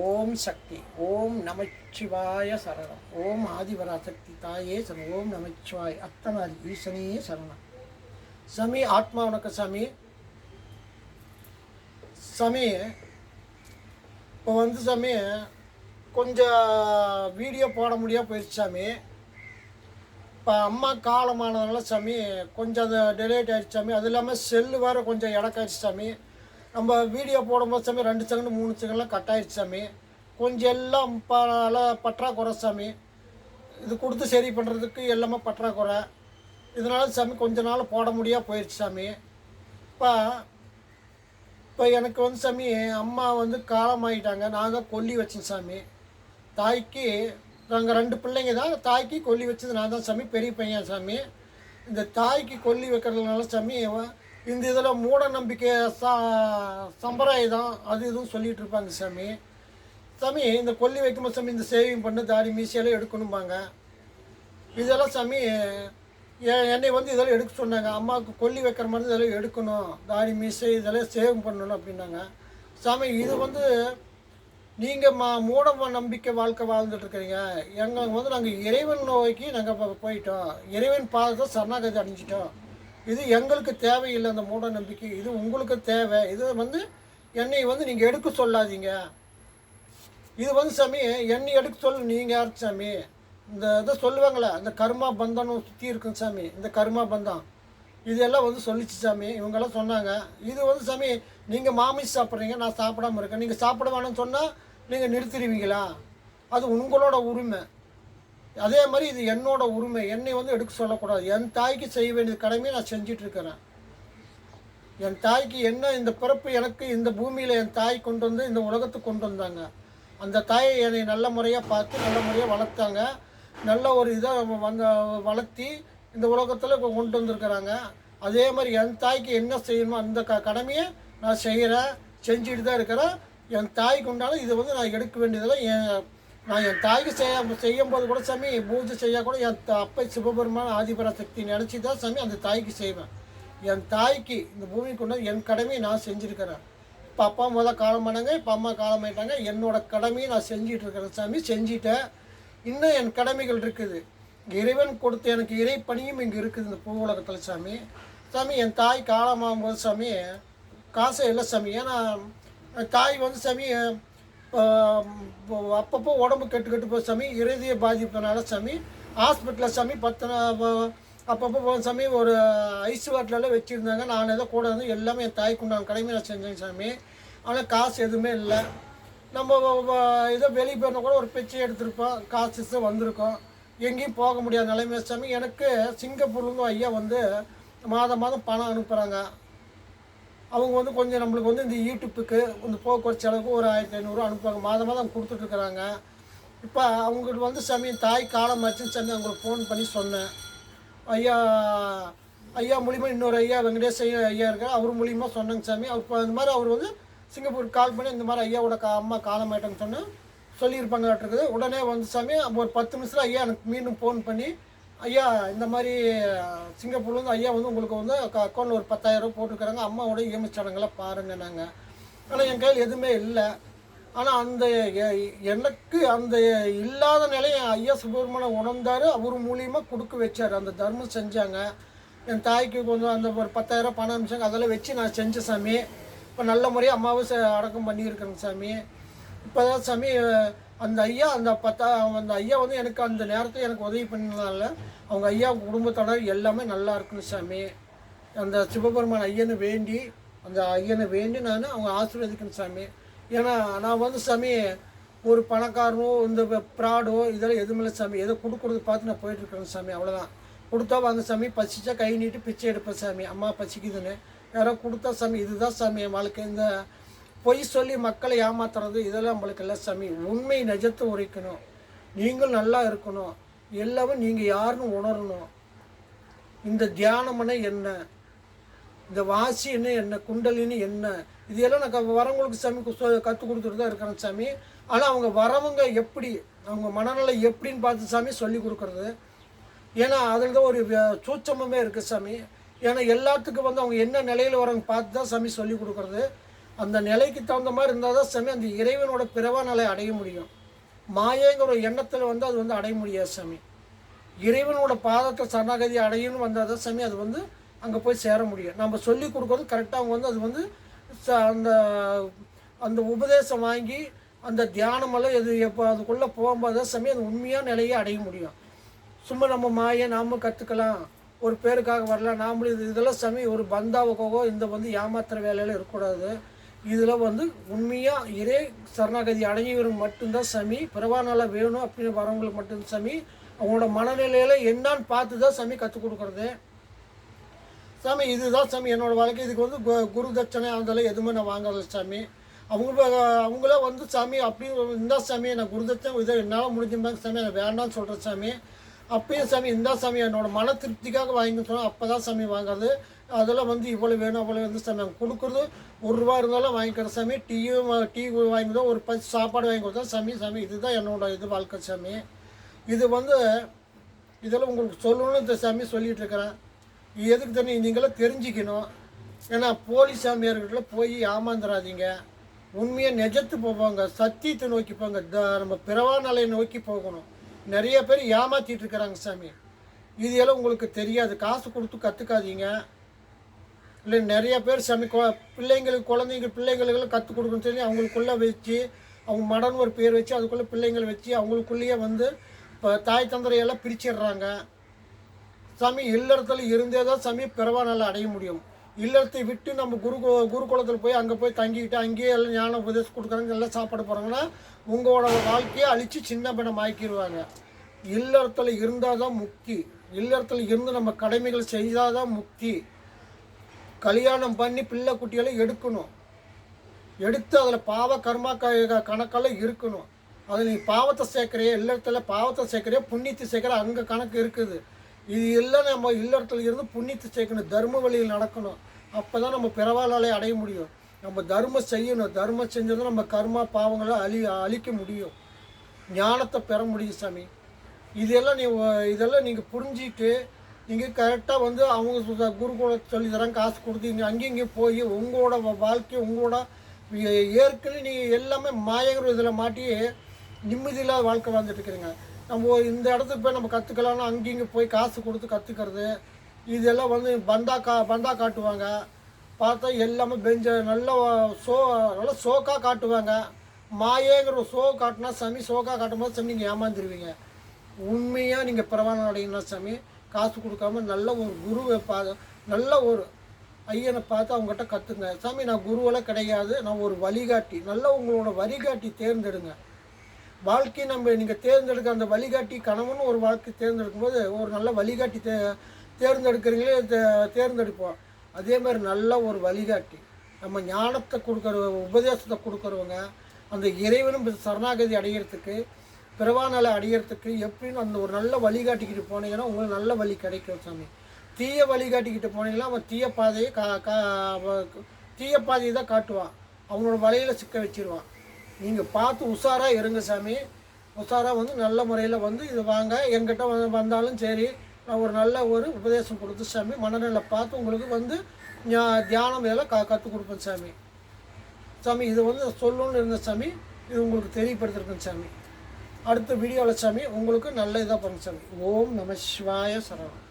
ஓம் சக்தி ஓம் நமச்சிவாய சரணம். ஓம் ஆதிபராசக்தி தாயே சரணம். ஓம் நமச்சிவாய் அத்தனாதி ஈசனையே சரணம். சாமி ஆத்மா உனக்கு சாமி. சாமி இப்போ வந்து சாமி கொஞ்சம் வீடியோ போட முடியாம போயிடுச்சு சாமி. இப்போ அம்மா காலமானதுனால சாமி கொஞ்சம் அது டெலேட் ஆயிடுச்சு சாமி. அது இல்லாமல் செல்லு வேறு கொஞ்சம் இடக்காயிடுச்சு சாமி. நம்ம வீடியோ போடும்போது சாமி ரெண்டு செகண்ட் மூணு செகண்ட்லாம் கட் ஆயிடுச்சு சாமி. கொஞ்சம் எல்லாம் பல பற்றாக்குறை சாமி. இது கொடுத்து சரி பண்ணுறதுக்கு எல்லாமே பற்றாக்குறை. இதனால சாமி கொஞ்ச நாள் போட முடியாது போயிடுச்சு சாமி. இப்போ இப்போ எனக்கு வந்து சாமி அம்மா வந்து காலமாயிட்டாங்க நான் தான் கொல்லி வச்சேன் சாமி. தாய்க்கு நாங்கள் ரெண்டு பிள்ளைங்க தான் தாய்க்கு கொல்லி வச்சது நான் தான் சாமி. பெரிய பையன் சாமி. இந்த தாய்க்கு கொல்லி வைக்கிறதுனால சாமி இந்த இதில் மூட நம்பிக்கை சா சம்பிரதாயம் அது இதுவும் சொல்லிகிட்டு இருப்பாங்க சாமி. சாமி இந்த கொல்லி வைக்கும்போது சாமி இந்த சேவிங் பண்ணு தாடி மீசியெல்லாம் எடுக்கணும்பாங்க. இதெல்லாம் சாமி எ- என்னை வந்து இதெல்லாம் எடுக்க சொன்னாங்க. அம்மாவுக்கு கொல்லி வைக்கிற மாதிரி இதெல்லாம் எடுக்கணும் தாடி மீசை இதெல்லாம் சேவ் பண்ணணும் அப்படின்னாங்க. சாமி இது வந்து நீங்கள் மா மூட நம்பிக்கை வாழ்க்கை வாழ்ந்துட்டு இருக்கிறீங்க. எங்களுக்கு வந்து நாங்கள் இறைவன் நோய்க்கு நாங்கள் போயிட்டோம். இறைவன் பாதத்தை சரணாகதி அடைஞ்சிட்டோம். இது எங்களுக்கு தேவையில்லை அந்த மூட நம்பிக்கை. இது உங்களுக்கு தேவை. இது வந்து என்னை வந்து நீங்கள் எடுக்க சொல்லாதீங்க. இது வந்து சாமி என்னை எடுக்க சொல்ல நீங்கள் யார் சாமி? இந்த இதை சொல்லுவாங்களே அந்த கர்மா பந்தம்னு சுற்றி இருக்குங்க சாமி இந்த கர்மா பந்தம். இதெல்லாம் வந்து சொல்லிச்சு சாமி இவங்கெல்லாம் சொன்னாங்க. இது வந்து சாமி நீங்கள் மாமிஸ் சாப்பிட்றீங்க நான் சாப்பிடாம இருக்கேன். நீங்கள் சாப்பிட வேணும்னு சொன்னால் நீங்கள் நிறுத்திடுவீங்களா? அது உங்களோட உரிமை. அதே மாதிரி இது என்னோட உரிமை. என்னை வந்து எடுக்க சொல்லக்கூடாது. என் தாய்க்கு செய்ய வேண்டிய கடமையை நான் செஞ்சிட்டு இருக்கிறேன் என் தாய்க்கு என்ன இந்த பிறப்பு எனக்கு இந்த பூமியில் என் தாய் கொண்டு வந்து இந்த உலகத்துக்கு கொண்டு வந்தாங்க. அந்த தாயை என்னை நல்ல முறையாக பார்த்து நல்ல முறையாக வளர்த்தாங்க. நல்ல ஒரு இதாக வந்து வளர்த்தி இந்த உலகத்தில் இப்போ கொண்டு வந்திருக்கிறாங்க. அதே மாதிரி என் தாய்க்கு என்ன செய்யணுமோ அந்த க கடமையை நான் செய்கிறேன் செஞ்சுட்டு தான் இருக்கிறேன். என் தாய்க்கு உண்டான இதை வந்து நான் எடுக்க வேண்டியதெல்லாம் என் நான் என் தாய்க்கு செய்ய செய்யும் போது கூட சாமி பூஜை செய்ய கூட என் அப்பை சிவபெருமான ஆதிபராசக்தி நினச்சி தான் சாமி அந்த தாய்க்கு செய்வேன். என் தாய்க்கு இந்த பூமிக்கு கொண்டு என் கடமையை நான் செஞ்சுருக்கிறேன். இப்போ அப்பா முதல் காலமானாங்க இப்போ அம்மா காலமாயிட்டாங்க என்னோட கடமையை நான் செஞ்சிட்டு இருக்கிறேன் சாமி செஞ்சிட்டேன். இன்னும் என் கடமைகள் இருக்குது. இறைவன் கொடுத்த எனக்கு இறை பணியும் இங்கே இருக்குது இந்த பூ உலகத்தில் சாமி. சாமி என் தாய் காலமாகும்போது சாமி காசே இல்லை சாமி. ஏன்னா தாய் வந்து சாமி அப்பப்போ உடம்பு கெட்டு கெட்டு போய் சாமி. இறுதிய பாதிப்புனால சாமி. ஹாஸ்பிட்டலில் சாமி பத்து அப்பப்போ போன சாமி ஒரு ஐஸ் வாட்டிலெல்லாம் வச்சுருந்தாங்க. நான் ஏதோ கூட வந்து எல்லாமே என் தாய்க்கு உண்டான கடமை நான் செஞ்சேன் சாமி. ஆனால் காசு எதுவுமே இல்லை. நம்ம ஏதோ வெளியே போயிருந்தா கூட ஒரு பிச்சை எடுத்திருப்போம். காசு வந்திருக்கோம். எங்கேயும் போக முடியாத நிலைமை சாமி. எனக்கு சிங்கப்பூர்லேருந்து ஐயா வந்து மாதம் மாதம் பணம் அனுப்புகிறாங்க அவங்க வந்து கொஞ்சம் நம்மளுக்கு வந்து இந்த யூடியூப்புக்கு இந்த போக்குவரத்து செலவுக்கு ஒரு ஆயிரத்தி ஐநூறுரூவா அனுப்புவாங்க. மாதம் மாதம் கொடுத்துட்ருக்குறாங்க. இப்போ அவங்களுக்கு வந்து சாமி தாய் காலமாச்சுன்னு சாமி அவங்களுக்கு ஃபோன் பண்ணி சொன்னேன். ஐயா ஐயா மூலிமா இன்னொரு ஐயா வெங்கடேஷ் ஐயா ஐயா இருக்கார். அவர் மூலிமா சொன்னேங்க சாமி. அவர் இப்போ இந்த மாதிரி அவர் வந்து சிங்கப்பூர் கால் பண்ணி இந்த மாதிரி ஐயாவோட கா அம்மா காலமாயிட்டேன்னு சொன்னேன். இருக்குது உடனே வந்து சாமி ஒரு பத்து நிமிஷத்தில் ஐயா எனக்கு மீண்டும் ஃபோன் பண்ணி ஐயா இந்த மாதிரி சிங்கப்பூர்லேருந்து ஐயா வந்து உங்களுக்கு வந்து அக்கௌண்ட்டில் ஒரு பத்தாயிரரூபா போட்டிருக்கிறாங்க அம்மாவோட இஎம்ஐ சடங்கெல்லாம் பாருங்க நாங்கள் ஆனால் என் கையில் எதுவுமே இல்லை. ஆனால் அந்த எ- எனக்கு அந்த இல்லாத நிலையை ஐயா சுப்பிரமணியம் உணர்ந்தார். அவர் மூலியமாக கொடுக்க வச்சார். அந்த தர்மம் செஞ்சாங்க. என் தாய்க்கு கொஞ்சம் அந்த ஒரு பத்தாயிரம் பணம் அனுப்பிச்சாங்க. அதெல்லாம் வச்சு நான் செஞ்ச சாமி. இப்போ நல்ல முறையாக அம்மாவை அடக்கம் பண்ணியிருக்கிறேங்க சாமி. இப்போ தான் சாமி அந்த ஐயா அந்த பத்தா அந்த ஐயா வந்து எனக்கு அந்த நேரத்தில் எனக்கு உதவி பண்ணதுனால அவங்க ஐயா குடும்பத்தோட எல்லாமே நல்லா இருக்கணும் சாமி. அந்த சிவபெருமான் ஐயனை வேண்டி அந்த ஐயனை வேண்டி நான் அவங்க ஆசீர்வதிக்கணும் சாமி. ஏன்னா நான் வந்து சாமி ஒரு பணக்காரனோ இந்த ப்ராடோ இதெல்லாம் எதுவுமே இல்லை சாமி. எதோ கொடுக்குறது பார்த்து நான் போயிட்டுருக்கேன் சாமி அவ்வளோதான் கொடுத்தா வாங்க சாமி பசிச்சா கை நீட்டி பிச்சை எடுப்பேன் சாமி. அம்மா பசிக்குதுன்னு. யாரோ கொடுத்தா சாமி இதுதான் சாமி என் வாழ்க்கை. இந்த பொய் சொல்லி மக்களை ஏமாத்துறது இதெல்லாம் நம்மளுக்கு இல்லை சாமி. உண்மை நிஜத்தை உரைக்கணும். நீங்கள் நல்லா இருக்கணும். எல்லாமே நீங்கள் யாருன்னு உணரணும். இந்த தியானம்னா என்ன? இந்த வாசின்னு என்ன? என்ன என்ன? இதெல்லாம் நான் க- வரவங்களுக்கு சாமி கற்றுக் கொடுத்துட்டு தான் இருக்கிறேன் சாமி. ஆனால் அவங்க வரவங்க எப்படி அவங்க மனநிலை எப்படின்னு பார்த்து சாமி சொல்லி கொடுக்குறது. ஏன்னா அதில் தான் ஒரு வ- சூட்சமமே இருக்குது சாமி. ஏன்னா எல்லாத்துக்கும் வந்து அவங்க என்ன நிலையில் வரவங்க பார்த்து தான் சாமி சொல்லி கொடுக்குறது. அந்த நிலைக்கு தகுந்த மாதிரி இருந்தால் தான் சாமி அந்த இறைவனோட பிறவா நிலை அடைய முடியும். மாயங்கிற ஒரு எண்ணத்தில் வந்து அது வந்து அடைய முடியாது சாமி. இறைவனோட பாதத்தை சரணாகதி அடையணும்னு வந்தால் தான் சாமி அது வந்து அங்கே போய் சேர முடியும். நம்ம சொல்லி கொடுக்குறது கரெக்டாக அவங்க வந்து அது வந்து ச- அந்த அந்த உபதேசம் வாங்கி அந்த தியானமெல்லாம் எது எப்போ அதுக்குள்ளே போகும்போது தான் சாமி அது உண்மையான நிலையை அடைய முடியும். சும்மா நம்ம மாயை நாமும் கற்றுக்கலாம் ஒரு பேருக்காக வரலாம். நாமளும் இது இதெல்லாம் சாமி ஒரு பந்தாவுக்காகவோ இந்த வந்து ஏமாத்துற வேலையில் இருக்கக்கூடாது. இதில் வந்து உண்மையாக இறை சரணாகதி அடைஞ்சவருக்கு மட்டும்தான் சாமி பிறவானால வேணும் அப்படின்னு வரவங்களுக்கு மட்டும் சாமி அவங்களோட மனநிலையில் என்னான்னு பார்த்து தான் சாமி கற்றுக் கொடுக்குறது. சாமி இதுதான் சாமி என்னோட வாழ்க்கை. இதுக்கு வந்து குரு தட்சணை அதெல்லாம் எதுவுமே நான் வாங்கலை சாமி. அவங்க அவங்கள வந்து சாமி அப்படி இந்த சாமி நான் குரு தட்சணை இதை என்னால் முடிஞ்சிருந்தாங்க சாமி நான் வேண்டாம்னு சொல்கிறேன் சாமி. அப்பயும் சாமி இந்த சாமி என்னோட மன திருப்திக்காக வாங்கி சொன்னால் அப்போ தான் சாமி வாங்குறது அதெல்லாம் வந்து இவ்வளோ வேணும் அவ்வளோ வந்து சாமி அவங்க கொடுக்குறது ஒரு ரூபா இருந்தாலும் வாங்கிக்கிற சாமி. டீயும் டீ வாங்கி தான் ஒரு பத்து சாப்பாடு வாங்கி கொடுத்தா சாமி சாமி இதுதான் என்னோட இது வாழ்க்கை சாமி. இது வந்து இதெல்லாம் உங்களுக்கு சொல்லணும்னு இந்த சாமி சொல்லிகிட்டு இருக்கிறேன். எதுக்கு தண்ணி நீங்களாம் தெரிஞ்சுக்கணும். ஏன்னா போலி சாமியார்கிட்ட போய் ஏமாந்துடாதீங்க உண்மையாக நெஜத்து போவாங்க. சத்தியத்தை நோக்கி போங்க. த நம்ம பிறவா நிலையை நோக்கி போகணும். நிறைய பேர் ஏமாற்றிட்டு இருக்கிறாங்க சாமி. இது எல்லாம் உங்களுக்கு தெரியாது. காசு கொடுத்து கற்றுக்காதீங்க இல்லை நிறைய பேர் சமி பிள்ளைங்களுக்கு குழந்தைங்க பிள்ளைங்களுக்கு கற்றுக் கொடுக்கணும்னு சொல்லி அவங்களுக்குள்ளே வச்சு அவங்க மடன் ஒரு பேர் வச்சு அதுக்குள்ளே பிள்ளைங்களை வச்சு அவங்களுக்குள்ளேயே வந்து இப்போ தாய் தந்தரையெல்லாம் பிரிச்சிடுறாங்க. சாமி இல்லறத்தில் இருந்தே தான் சாமி பிறவானால் அடைய முடியும். இல்லறத்தை விட்டு நம்ம குரு குருகுலத்தில் போய் அங்கே போய் தங்கிக்கிட்டு அங்கேயே எல்லாம் ஞான உபதேசம் கொடுக்குறாங்க எல்லாம் சாப்பாடு போகிறாங்கன்னா உங்களோட வாழ்க்கையை அழித்து சின்ன பின்னம் ஆக்கிடுவாங்க இல்லறத்தில் இருந்தால் தான் முக்தி. இல்லறத்தில் இருந்து நம்ம கடமைகள் செய்தால் தான் முக்தி. கல்யாணம் பண்ணி பிள்ளை குட்டிகளை எடுக்கணும். எடுத்து அதில் பாவ கர்மா க கணக்கெல்லாம் இருக்கணும். அதில் நீ பாவத்தை சேர்க்குறிய இல்லறத்தில் பாவத்தை சேர்க்குறிய புண்ணியத்தை சேர்க்குற அங்கே கணக்கு இருக்குது. இது எல்லாம் நம்ம இல்லறத்தில் இருந்து புண்ணியத்தை சேர்க்கணும் தர்ம வழியில் நடக்கணும். அப்போ தான் நம்ம பிறவாளாலே அடைய முடியும். நம்ம தர்மம் செய்யணும். தர்மம் செஞ்சதும் நம்ம கர்மா பாவங்களை அழி அழிக்க முடியும். ஞானத்தை பெற முடியும் சாமி. இதெல்லாம் நீ இதெல்லாம் நீங்கள் புரிஞ்சிட்டு நீங்கள் கரெக்டாக வந்து அவங்க குருகுல சொல்லி தராங்க காசு கொடுத்து இங்கே அங்கேயும் இங்கேயும் போய் உங்களோட வாழ்க்கை உங்களோட ஏற்கனவே நீங்கள் எல்லாமே மாயங்கிற இதில் மாட்டி நிம்மதியில்லாத வாழ்க்கை வாழ்ந்துட்டு இருக்கிறீங்க. நம்ம இந்த இடத்துக்கு போய் நம்ம கற்றுக்கலாம்னா அங்கேயும் இங்கே போய் காசு கொடுத்து கற்றுக்கிறது இதெல்லாம் வந்து பந்தா கா பந்தா காட்டுவாங்க. பார்த்தா எல்லாமே பெஞ்ச நல்ல ஷோ நல்லா ஷோக்காக காட்டுவாங்க. மாயேங்கிற சோ ஷோ காட்டினா சாமி ஷோக்காக காட்டும் போது சாமி நீங்கள் ஏமாந்துருவீங்க. உண்மையாக நீங்கள் பிரமாணம் அடையினா சாமி காசு கொடுக்காம நல்ல ஒரு குருவை பா நல்ல ஒரு ஐயனை பார்த்து அவங்ககிட்ட கற்றுங்க சாமி நான் குருவெல்லாம் கிடையாது. நான் ஒரு வழிகாட்டி. நல்ல உங்களோட வழிகாட்டி தேர்ந்தெடுங்க. வாழ்க்கை நம்ம நீங்கள் தேர்ந்தெடுக்க அந்த வழிகாட்டி கணவன் ஒரு வாழ்க்கை தேர்ந்தெடுக்கும் போது ஒரு நல்ல வழிகாட்டி தே தேர்ந்தெடுக்கிறீங்களே தே- தேர்ந்தெடுப்போம். அதே மாதிரி நல்ல ஒரு வழிகாட்டி. நம்ம ஞானத்தை கொடுக்குற உபதேசத்தை கொடுக்குறவங்க அந்த இறைவனும் சரணாகதி அடைகிறதுக்கு பிறவாநிலை அடையிறதுக்கு எப்படின்னு அந்த ஒரு நல்ல வழிகாட்டிக்கிட்டு போனீங்கன்னா உங்களுக்கு நல்ல வழி கிடைக்கும் சாமி. தீய வழிகாட்டிக்கிட்டு போனீங்கன்னா அவன் தீய பாதையை கா கா தீய பாதையை தான் காட்டுவான் அவனோட வலையில் சிக்க வச்சிருவான் நீங்கள் பார்த்து உஷாராக இருங்க சாமி. உஷாராக வந்து நல்ல முறையில் வந்து இது வாங்க. எங்கிட்ட வந்து வந்தாலும் சரி நான் ஒரு நல்ல ஒரு உபதேசம் கொடுத்து சாமி மனநிலை பார்த்து உங்களுக்கு வந்து தியானம் இதெல்லாம் கா கற்றுக் கொடுப்பேன் சாமி. சாமி இது வந்து சொல்லணும்னு இருந்த சாமி இது உங்களுக்கு தெரியப்படுத்திருக்கேன் சாமி. அடுத்த வீடியோவில் சாமி உங்களுக்கு நல்ல இதாக பண்ணு சாமி. ஓம் நம சிவாய சரணம்